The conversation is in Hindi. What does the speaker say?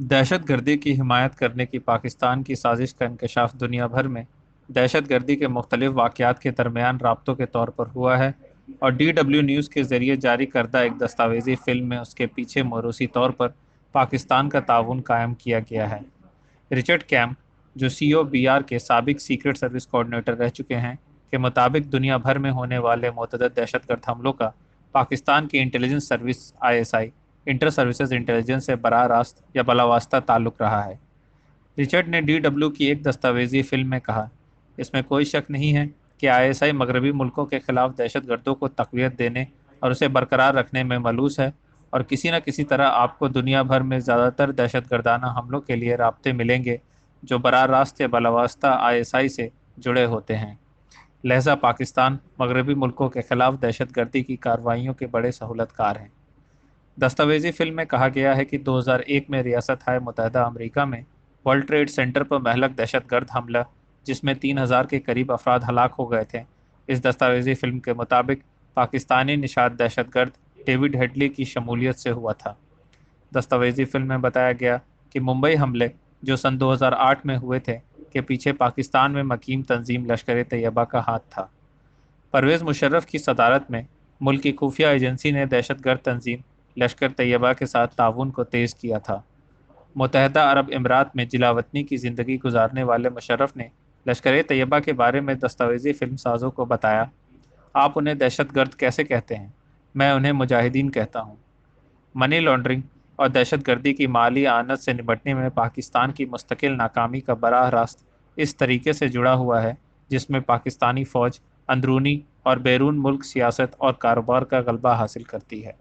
दहशत गर्दी की हिमायत करने की पाकिस्तान की साजिश का इंकशाफ दुनिया भर में दहशत गर्दी के मुख्तलिफ़ वाक़ात के दरमियान रबतों के तौर पर हुआ है और डी डब्ल्यू न्यूज़ के ज़रिए जारी करदा एक दस्तावेजी फ़िल्म में उसके पीछे मरूसी तौर पर पाकिस्तान का ताउन कायम किया गया है। रिचर्ड कैम्प जो सी ओ बी आर के सबक सीक्रेट सर्विस कोऑर्डिनेटर रह चुके हैं, के मुताबिक दुनिया भर में होने वाले मतदद दहशत गर्द हमलों का पाकिस्तान की intelligence service I S I inter services intelligence से बरह रास्त या बलावास्ता ताल्लुक़ रहा है। रिचर्ड ने डी डब्ल्यू की एक दस्तावेजी फ़िल्म में कहा, इसमें कोई शक नहीं है कि आईएसआई मगरबी मुल्कों के खिलाफ दहशत गर्दों को तकवीत देने और उसे बरकरार रखने में मलूस है और किसी न किसी तरह आपको दुनिया भर में ज़्यादातर दहशत गर्दाना हमलों के लिए रबते मिलेंगे जो बर रास्त या बलावास्ता आई से जुड़े होते हैं। लहजा पाकिस्तान मगरबी मुल्कों के खिलाफ दहशत गर्दी की कार्रवाइयों के बड़े सहूलतकार हैं। दस्तावेजी फ़िल्म में कहा गया है कि 2001 में रियासत हाय मुतहदा अमरीका में वर्ल्ड ट्रेड सेंटर पर महलक दहशत गर्द हमला, जिसमें तीन हज़ार के करीब अफराद हलाक हो गए थे। इस दस्तावेजी फ़िल्म के मुताबिक पाकिस्तानी निशात दहशत गर्द डेविड हेडली की शमूलियत से हुआ था। दस्तावेजी फ़िल्म में बताया गया कि मुंबई हमले, जो सन 2008 में हुए थे, के पीछे पाकिस्तान में मकीम तंजीम लश्कर तैयबा का हाथ था। परवेज़ मुशर्रफ की सदारत में मुल्क की खुफिया एजेंसी ने दहशत गर्द तंजीम लश्कर तैयबा के साथ ताउन को तेज़ किया था। मुतहदा अरब अमारात में जिलावतनी की ज़िंदगी गुजारने वाले मुशरफ ने लश्कर तैयबा के बारे में दस्तावेजी फ़िल्म साजों को बताया। आप उन्हें दहशत गर्द कैसे कहते हैं? मैं उन्हें मुजाहिदीन कहता हूँ। मनी लॉन्ड्रिंग और दहशत गर्दी की माली आनत से निपटने में पाकिस्तान की मुस्तकिल नाकामी का बरह रास्त इस तरीके से जुड़ा हुआ है, जिसमें पाकिस्तानी फ़ौज अंदरूनी और बैरून मुल्क सियासत और कारोबार का गलबा हासिल करती है।